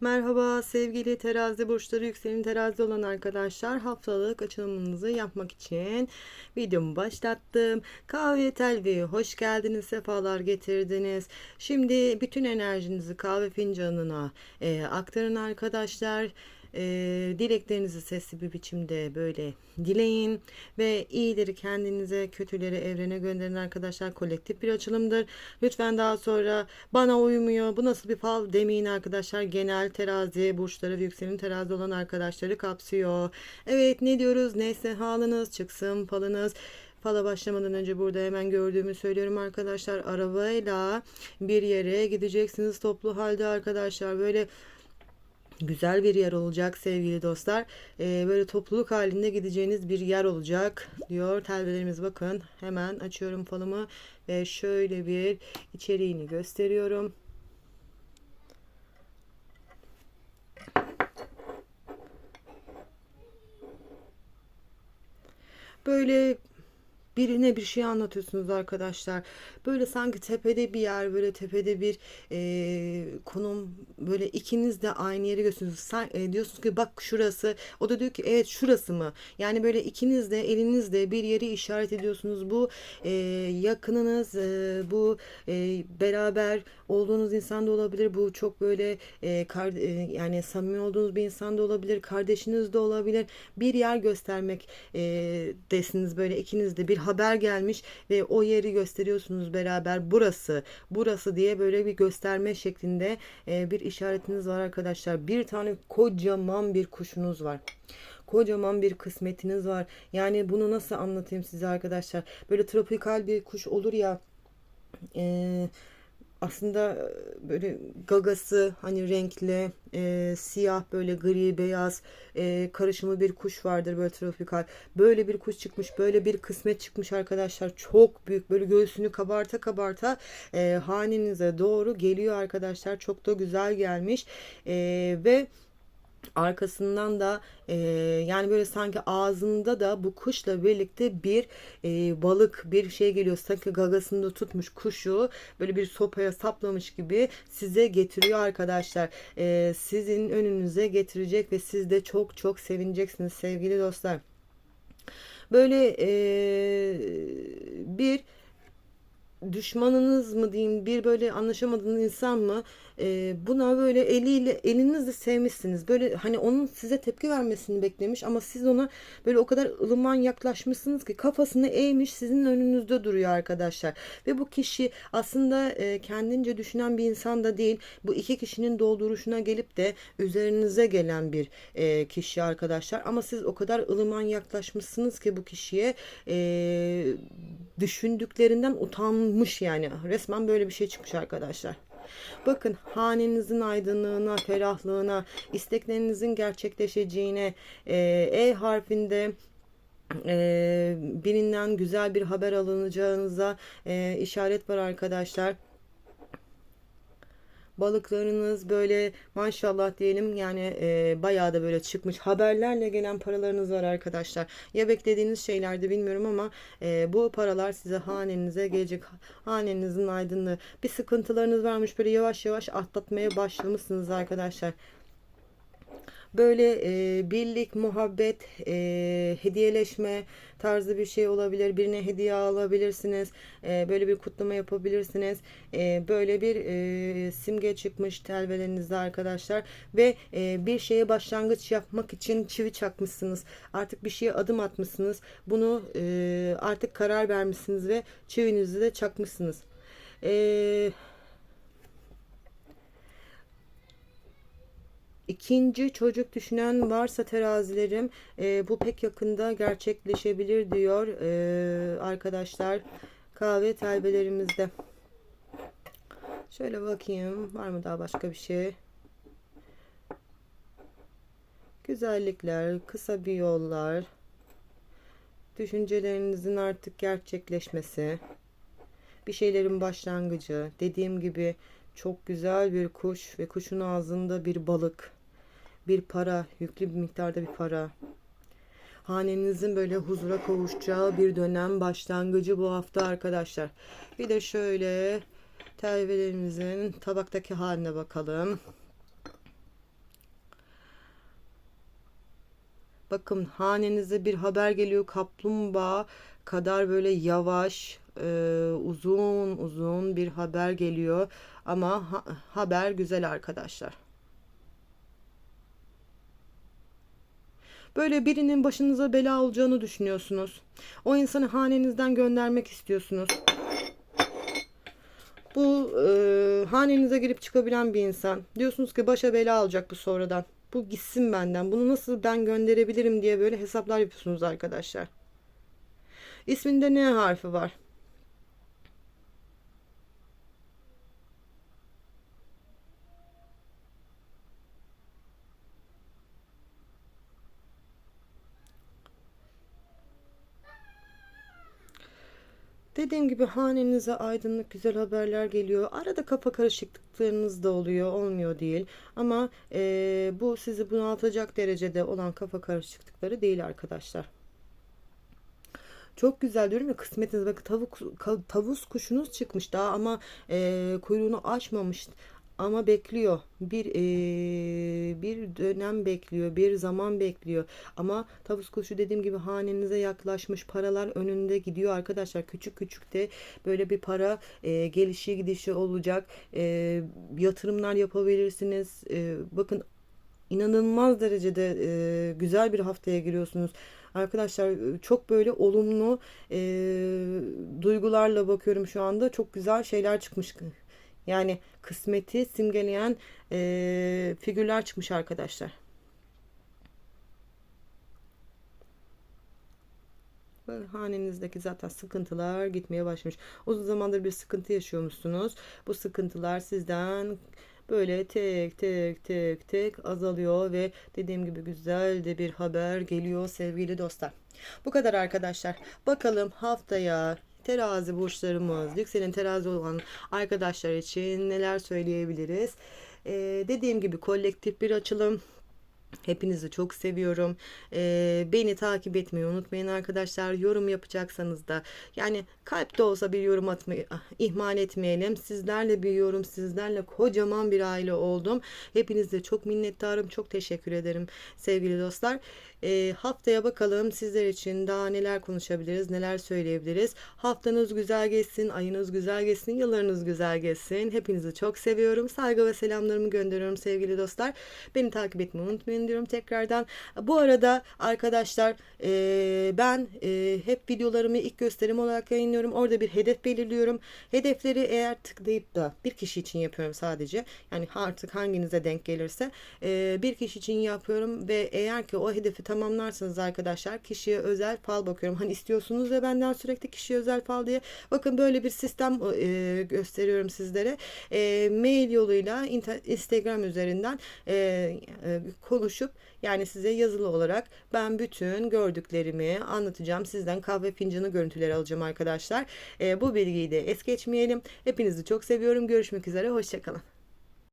Merhaba sevgili terazi burçları yükselen terazi olan arkadaşlar haftalık açılımınızı yapmak için videomu başlattım. Kahve telvi hoş geldiniz sefalar getirdiniz. Şimdi bütün enerjinizi kahve fincanına e, aktarın arkadaşlar. E, dileklerinizi sesli bir biçimde böyle dileyin ve iyileri kendinize kötüleri evrene gönderin arkadaşlar kolektif bir açılımdır. Lütfen daha sonra bana uymuyor bu nasıl bir fal demeyin arkadaşlar genel terazi burçları yükselen terazi olan arkadaşları kapsıyor. Evet ne diyoruz neyse halınız çıksın falınız. Fala başlamadan önce burada hemen gördüğümü söylüyorum arkadaşlar. Arabayla bir yere gideceksiniz toplu halde arkadaşlar. Böyle güzel bir yer olacak sevgili dostlar. Ee, böyle topluluk halinde gideceğiniz bir yer olacak diyor. Telvelerimiz bakın. Hemen açıyorum falımı ve şöyle bir içeriğini gösteriyorum. Böyle birine bir şey anlatıyorsunuz arkadaşlar. Böyle sanki tepede bir yer, böyle tepede bir e, konum, böyle ikiniz de aynı yeri görüyorsunuz. Sen, e, diyorsunuz ki bak şurası. O da diyor ki evet şurası mı? Yani böyle ikiniz de elinizde bir yeri işaret ediyorsunuz. Bu e, yakınınız, e, bu e, beraber olduğunuz insan da olabilir. Bu çok böyle e, kar, e, yani samimi olduğunuz bir insan da olabilir. Kardeşiniz de olabilir. Bir yer göstermek e, desiniz böyle ikiniz de bir haber gelmiş ve o yeri gösteriyorsunuz beraber. Burası, burası diye böyle bir gösterme şeklinde e, bir işaretiniz var arkadaşlar. Bir tane kocaman bir kuşunuz var kocaman bir kısmetiniz var. Yani bunu nasıl anlatayım size arkadaşlar? Böyle tropikal bir kuş olur ya. Eee aslında böyle gagası hani renkli e, siyah böyle gri beyaz e, karışımı bir kuş vardır böyle tropikal. Böyle bir kuş çıkmış böyle bir kısmet çıkmış arkadaşlar. Çok büyük böyle göğsünü kabarta kabarta e, hanenize doğru geliyor arkadaşlar. Çok da güzel gelmiş. E, ve arkasından da e, yani böyle sanki ağzında da bu kuşla birlikte bir e, balık bir şey geliyor. Sanki gagasında tutmuş kuşu böyle bir sopaya saplamış gibi size getiriyor arkadaşlar. E, sizin önünüze getirecek ve siz de çok çok sevineceksiniz sevgili dostlar. Böyle e, bir düşmanınız mı diyeyim bir böyle anlaşamadığınız insan mı? E, buna böyle eliyle elinizle sevmişsiniz. Böyle hani onun size tepki vermesini beklemiş ama siz ona böyle o kadar ılıman yaklaşmışsınız ki kafasını eğmiş sizin önünüzde duruyor arkadaşlar. Ve bu kişi aslında e, kendince düşünen bir insan da değil. Bu iki kişinin dolduruşuna gelip de üzerinize gelen bir e, kişi arkadaşlar. Ama siz o kadar ılıman yaklaşmışsınız ki bu kişiye e, düşündüklerinden utanmış yani resmen böyle bir şey çıkmış arkadaşlar. Bakın hanenizin aydınlığına, ferahlığına, isteklerinizin gerçekleşeceğine, e, e harfinde e, birinden güzel bir haber alınacağınıza e, işaret var arkadaşlar balıklarınız böyle maşallah diyelim yani e, bayağı da böyle çıkmış haberlerle gelen paralarınız var arkadaşlar. Ya beklediğiniz şeylerde bilmiyorum ama e, bu paralar size hanenize gelecek. Hanenizin aydınlığı. Bir sıkıntılarınız varmış böyle yavaş yavaş atlatmaya başlamışsınız arkadaşlar böyle e, birlik, muhabbet, e, hediyeleşme tarzı bir şey olabilir. Birine hediye alabilirsiniz. E, böyle bir kutlama yapabilirsiniz. E, böyle bir e, simge çıkmış telvelerinizde arkadaşlar. Ve e, bir şeye başlangıç yapmak için çivi çakmışsınız. Artık bir şeye adım atmışsınız. Bunu e, artık karar vermişsiniz ve çivinizi de çakmışsınız. Eee İkinci çocuk düşünen varsa terazilerim e, bu pek yakında gerçekleşebilir diyor e, arkadaşlar kahve telbelerimizde. Şöyle bakayım var mı daha başka bir şey? Güzellikler, kısa bir yollar, düşüncelerinizin artık gerçekleşmesi, bir şeylerin başlangıcı, dediğim gibi çok güzel bir kuş ve kuşun ağzında bir balık bir para, yüklü bir miktarda bir para. Hanenizin böyle huzura kavuşacağı bir dönem başlangıcı bu hafta arkadaşlar. Bir de şöyle telvelerimizin tabaktaki haline bakalım. Bakın hanenize bir haber geliyor kaplumbağa kadar böyle yavaş e, uzun uzun bir haber geliyor ama ha, haber güzel arkadaşlar. Böyle birinin başınıza bela olacağını düşünüyorsunuz. O insanı hanenizden göndermek istiyorsunuz. Bu e, hanenize girip çıkabilen bir insan. Diyorsunuz ki başa bela alacak bu sonradan. Bu gitsin benden. Bunu nasıl ben gönderebilirim diye böyle hesaplar yapıyorsunuz arkadaşlar. İsminde ne harfi var? Dediğim gibi hanenize aydınlık güzel haberler geliyor. Arada kafa karışıklıklarınız da oluyor, olmuyor değil. Ama eee, bu sizi bunaltacak derecede olan kafa karışıklıkları değil arkadaşlar. Çok güzel diyorum ya kısmetiniz bakın tavuk tavus kuşunuz çıkmış daha ama eee, kuyruğunu açmamış ama bekliyor bir eee, bir dönem bekliyor bir zaman bekliyor ama tavus kuşu dediğim gibi hanenize yaklaşmış paralar önünde gidiyor arkadaşlar küçük küçük de böyle bir para eee, gelişi gidişi olacak Eee, yatırımlar yapabilirsiniz Eee, bakın inanılmaz derecede e, güzel bir haftaya giriyorsunuz. Arkadaşlar e, çok böyle olumlu e, duygularla bakıyorum şu anda. Çok güzel şeyler çıkmış. Yani kısmeti simgeleyen e, figürler çıkmış arkadaşlar. Hanenizdeki zaten sıkıntılar gitmeye başlamış. Uzun zamandır bir sıkıntı yaşıyormuşsunuz. Bu sıkıntılar sizden böyle tek tek tek tek azalıyor ve dediğim gibi güzel de bir haber geliyor sevgili dostlar. Bu kadar arkadaşlar. Bakalım haftaya terazi burçlarımız, yükselen terazi olan arkadaşlar için neler söyleyebiliriz? Ee, dediğim gibi kolektif bir açılım. Hepinizi çok seviyorum. Ee, beni takip etmeyi unutmayın arkadaşlar. Yorum yapacaksanız da yani kalpte olsa bir yorum atmayı ah, ihmal etmeyelim. Sizlerle bir yorum, sizlerle kocaman bir aile oldum. Hepinize çok minnettarım. Çok teşekkür ederim sevgili dostlar. Ee, haftaya bakalım sizler için daha neler konuşabiliriz, neler söyleyebiliriz. Haftanız güzel geçsin, ayınız güzel geçsin, yıllarınız güzel geçsin. Hepinizi çok seviyorum. Saygı ve selamlarımı gönderiyorum sevgili dostlar. Beni takip etmeyi unutmayın diyorum tekrardan. Bu arada arkadaşlar e, ben e, hep videolarımı ilk gösterim olarak yayınlıyorum. Orada bir hedef belirliyorum. Hedefleri eğer tıklayıp da bir kişi için yapıyorum sadece. Yani artık hanginize denk gelirse e, bir kişi için yapıyorum ve eğer ki o hedefi tamamlarsanız arkadaşlar kişiye özel fal bakıyorum. Hani istiyorsunuz ya benden sürekli kişiye özel fal diye. Bakın böyle bir sistem e, gösteriyorum sizlere. E, mail yoluyla Instagram üzerinden e, e, konuşup yani size yazılı olarak ben bütün gördüklerimi anlatacağım. Sizden kahve fincanı görüntüleri alacağım arkadaşlar. E, bu bilgiyi de es geçmeyelim. Hepinizi çok seviyorum. Görüşmek üzere. Hoşçakalın.